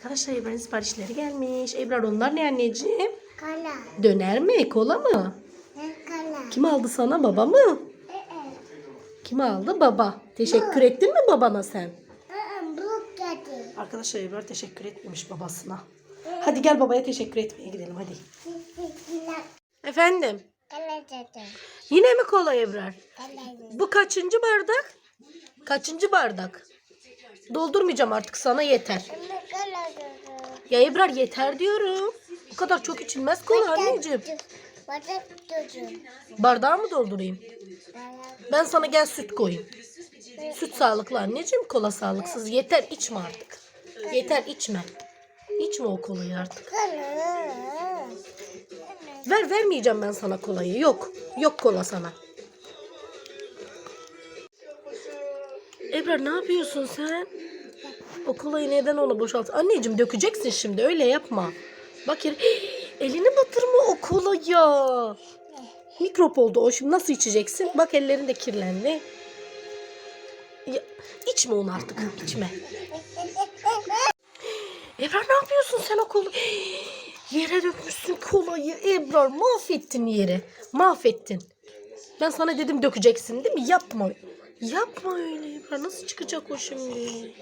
Arkadaşlar Ebrar'ın siparişleri gelmiş. Ebrar onlar ne anneciğim? Kala. Döner mi? Kola mı? Ne kala? Kim aldı sana? Baba mı? Kim aldı? Baba. Teşekkür ettin mi babana sen? Aa, bu geldi. Arkadaşlar Ebrar teşekkür etmemiş babasına. Hadi gel babaya teşekkür etmeye gidelim hadi. Efendim? Yine mi kola Ebrar? Bu kaçıncı bardak? Kaçıncı bardak? Doldurmayacağım artık sana yeter. Ya Ebrar yeter diyorum. Bu kadar çok içilmez kola anneciğim. Bardağı mı doldurayım? Ben sana gel süt koyayım. Süt sağlıklı anneciğim, kola sağlıksız. Yeter içme artık. Yeter içme. İçme o kolayı artık. Ver vermeyeceğim ben sana kolayı. Yok. Yok kola sana. Ebrar ne yapıyorsun sen? O kolayı neden ona boşalt? Anneciğim dökeceksin şimdi öyle yapma. Bak yere- elini batırma o kolaya. Mikrop oldu o şimdi nasıl içeceksin? Bak ellerin de kirlendi. Ya, içme onu artık içme. Ebrar ne yapıyorsun sen o kolayı? Yere dökmüşsün kolayı Ebrar mahvettin yeri. Mahvettin. Ben sana dedim dökeceksin değil mi? Yapma. Yapma öyle Ebrar. Nasıl çıkacak o şimdi?